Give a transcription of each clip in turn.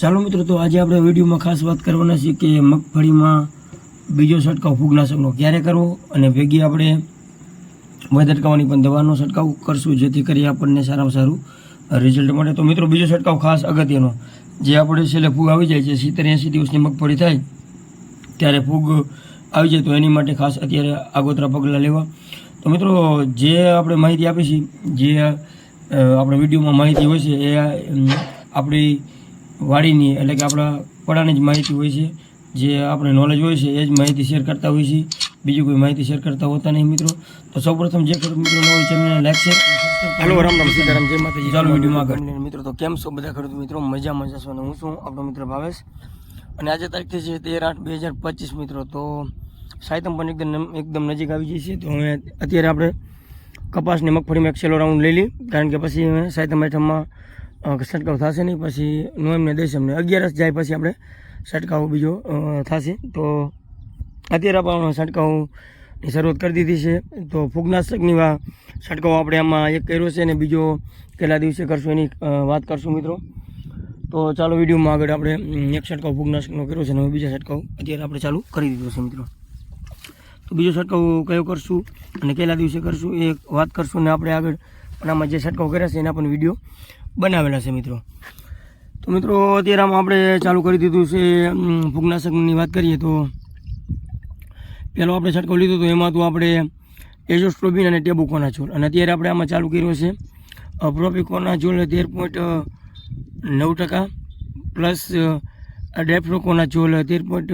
ચાલો મિત્રો, તો આજે આપણે વિડીયોમાં ખાસ વાત કરવાના છીએ કે મગફળીમાં બીજો છંટકાવ ફૂગનાશકનો ક્યારે કરવો અને ભેગી આપણે વધટકાવવાની પણ દવાનો છંટકાવ કરશું, જેથી કરી આપણને સારામાં સારું રિઝલ્ટ મળે. તો મિત્રો, બીજો છંટકાવ ખાસ અગત્યનો. જે આપણે છેલ્લે ફૂગ આવી જાય છે, સિત્તેર એંસી દિવસની મગફળી થાય, ત્યારે ફૂગ આવી જાય, તો એની માટે ખાસ અત્યારે આગોતરા પગલાં લેવા. તો મિત્રો, જે આપણે માહિતી આપી છે, જે આપણે વિડીયોમાં માહિતી હોય છે, એ આપણી વાડીની એટલે કે આપણા પડાની જ માહિતી હોય છે. જે આપણે નોલેજ હોય છે એ જ માહિતી શેર કરતા હોય છે. બીજી કોઈ માહિતી શેર કરતા હોતા નહીં મિત્રો. તો સૌપ્રથમ જે ખેડૂત મિત્રો હોય ચેનલને લાઈક શેર હાલો રામ રામ સીતારામ જય માતાજી. ચાલો વિડીયોમાં આગળ. મિત્રો તો કેમ છો બધા ખેડૂત મિત્રો મજા મજા છો અને હું છું આપણો મિત્ર ભાવેશ. અને આજે તારીખ છે તેર આઠ બે હજાર પચીસ મિત્રો તો સાયતમ પણ એકદમ એકદમ નજીક આવી જઈએ છે. તો હવે અત્યારે આપણે કપાસની મગફળીમાં એક છેલ્લો રાઉન્ડ લઈ લઈએ. કારણ કે પછી સાયતમ આઈટમમાં અ, છંટકાવ થશે નહીં, પછી નોએમને દસમને અગિયારસ જાય પછી આપણે છંટકાવ બીજો થશે. તો અત્યારે પણ છંટકાવની શરૂઆત કરી દીધી છે. તો ફૂગનાશકની વા છંટકાવ આપણે આમાં એક કર્યો છે અને બીજો કેટલા દિવસે કરશું એની વાત કરશું મિત્રો. તો ચાલો વિડીયોમાં આગળ આપણે એક છંટકાવ ફૂગનાશકનો કર્યો છે અને બીજા છંટકાવ અત્યારે આપણે ચાલુ કરી દીધો છે મિત્રો. તો બીજો છંટકાવ કયો કરશું અને કેટલા દિવસે કરશું એ વાત કરશું ને આપણે આગળ પણ આમાં જે છંટકાવ કર્યા છે એના પણ વીડિયો બનાવેલા છે મિત્રો. તો મિત્રો, અત્યારે આમાં આપણે ચાલુ કરી દીધું છે ફૂગનાશકની વાત કરીએ તો. પહેલો આપણે છંટકાવ લીધો હતો એમાં તો આપણે એઝોસ્ટ્રોબિન અને ટેબુકોનાચોલ અને અત્યારે આપણે આમાં ચાલુ કર્યો છે પ્રોપિકોનાચોલ તેર પોઈન્ટ નવ ટકા પ્લસ ડેફ્રોકોનાચોલ તેર પોઈન્ટ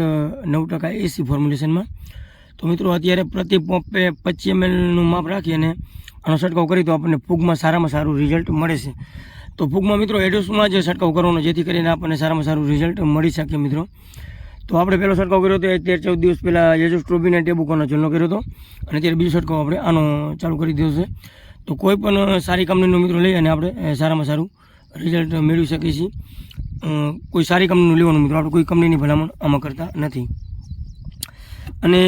નવ ટકા એસી ફોર્મ્યુલેશનમાં. તો મિત્રો, અત્યારે પ્રતિ પંપે પચીસ એમએલનું માપ રાખી અને આનો છંટકાવ કરી તો આપણને ફૂગમાં સારામાં સારું રિઝલ્ટ મળે છે. તો ફૂગમાં મિત્રો એડોસમાં જ છંટકાવ કરવાનો, જેથી કરીને આપણને સારામાં સારું રિઝલ્ટ મળી શકે મિત્રો. તો આપણે પહેલો છંટકાવ કર્યો હતો એ તેર ચૌદ દિવસ પહેલાં એજો સ્ટ્રોબિન ટેબુકોનો જલનો કર્યો હતો, અને અત્યારે બીજો છંટકાવ આપણે આનો ચાલુ કરી દીધો છે. તો કોઈ પણ સારી કંપનીનો મિત્રો લઈ અને આપણે સારામાં સારું રિઝલ્ટ મેળવી શકીએ છીએ. કોઈ સારી કંપનીનું લેવાનું મિત્રો, આપણે કોઈ કંપનીની ભલામણ આમાં કરતા નથી. અને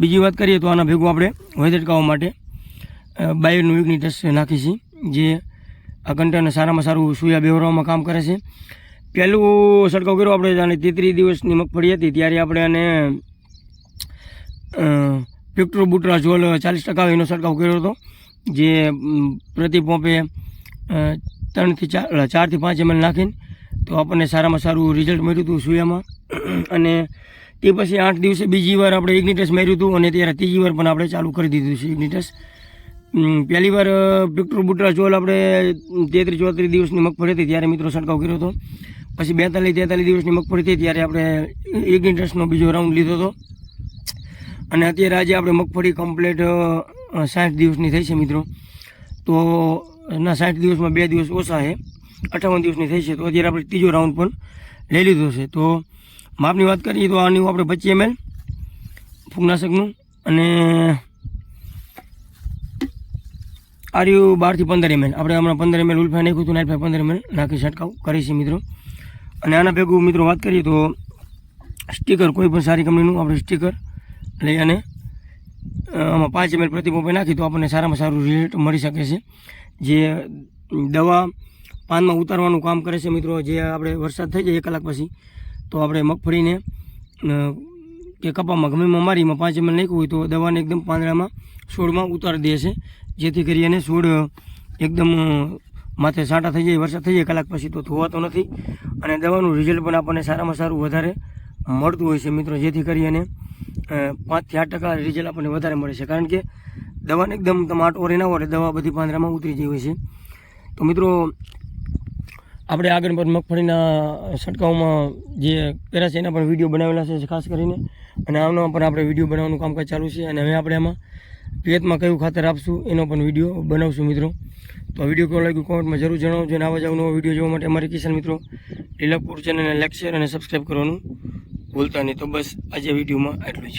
બીજી વાત કરીએ તો આના ભેગું આપણે વૈદ અટકાવવા માટે બાયોનું ટેસ્ટ નાખી છીએ જે આ કંટેનર સારામાં સારું સુયા બેવરામાં કામ કરે છે. પહેલું છંટકાવ કર્યો આપણે જાણે તેત્રીસ દિવસની મગફળી હતી. ત્યારે આપણે આને પિક્ટ્રો બુટ્રા જોલ ચાલીસ ટકા એનો છંટકાવ કર્યો હતો. જે પ્રતિ પોંપે ત્રણથી ચાર ચારથી પાંચ એમએલ નાખીને તો આપણને સારામાં સારું રિઝલ્ટ મળ્યું હતું સુયામાં. અને તે પછી આઠ દિવસે બીજી વાર આપણે ઇગ્નિટસ માર્યું હતું અને ત્યારે ત્રીજી વાર પણ આપણે ચાલુ કરી દીધું છે ઇગ્નિટસ પહેલી વાર પિક્ટર બુટરા ચોલ આપણે તેત્રીસ ચોત્રીસ દિવસની મગફળી હતી ત્યારે મિત્રો છંટકાવ કર્યો હતો. પછી બેતાલીસ તેતાલીસ દિવસની મગફળી હતી ત્યારે આપણે ઇગ્નિટસનો બીજો રાઉન્ડ લીધો હતો. અને અત્યારે આજે આપણે મગફળી કમ્પ્લીટ સાઠ દિવસની થઈ છે મિત્રો. તો, ના, સાઠ દિવસમાં બે દિવસ ઓછા છે. અઠાવન દિવસની થઈ છે. તો અત્યારે આપણે ત્રીજો રાઉન્ડ પણ લઈ લીધો છે. તો માપની વાત કરીએ તો આની આપણે પચીસ એમએલ ફૂગનાશકનું અને આ રહ્યું બારથી પંદર એમએલ આપણે હમણાં પંદર એમએલ ઉલ્ફાઈ નાખ્યું હતું નાઇફાઈ પંદર એમએલ નાખી છંટકાવ કરી છે મિત્રો. અને આના ભેગું મિત્રો વાત કરીએ તો સ્ટીકર કોઈ પણ સારી કંપનીનું આપણે સ્ટીકર લઈ અને આમાં પાંચ એમએલ પ્રતિ પંપે નાખી તો આપણને સારામાં સારું રિઝલ્ટ મળી શકે છે. જે દવા પાનમાં ઉતારવાનું કામ કરે છે મિત્રો, જે આપણે વરસાદ થઈ જાય એક કલાક પછી, તો આપણે મગફળીને કે કપામાં ગમેમાં મારીમાં પાંચ એમએલ નાખ્યું હોય તો દવાને એકદમ પાંદડામાં છોડમાં ઉતારી દે છે. જેથી કરી અને છોડ એકદમ માથે સાંટા થઈ જાય, વરસાદ થઈ જાય કલાક પછી તો ધોવાતો નથી. અને દવાનું રિઝલ્ટ પણ આપણને સારામાં સારું વધારે મળતું હોય છે મિત્રો, જેથી કરી અને પાંચથી આઠ ટકા રિઝલ્ટ આપણને વધારે મળે છે. કારણ કે દવાને એકદમ, તમે આટો ના હોય દવા બધી પાંદરામાં ઉતરી જઈ હોય છે. તો મિત્રો આપણે આગળ પર મગફળીના છંટકાવમાં જે કર્યા છે એના પણ વીડિયો બનાવેલા છે, ખાસ કરીને. અને આનો પણ આપણે વીડિયો બનાવવાનું કામકાજ ચાલુ છે અને હવે આપણે આમાં પિયતમાં કયું ખાતર આપશું એનો પણ વીડિયો બનાવશું મિત્રો. તો વીડિયો કેવો લાગ્યું કોમેન્ટમાં જરૂર જણાવજો અને આવા જ નવો વીડિયો જોવા માટે અમારી કિસાન મિત્રો લીલકપુર ચેનલને લાઈક શેર અને સબસ્ક્રાઈબ કરવાનું ભૂલતા નહીં. તો બસ આજે વિડીયોમાં આટલું જ.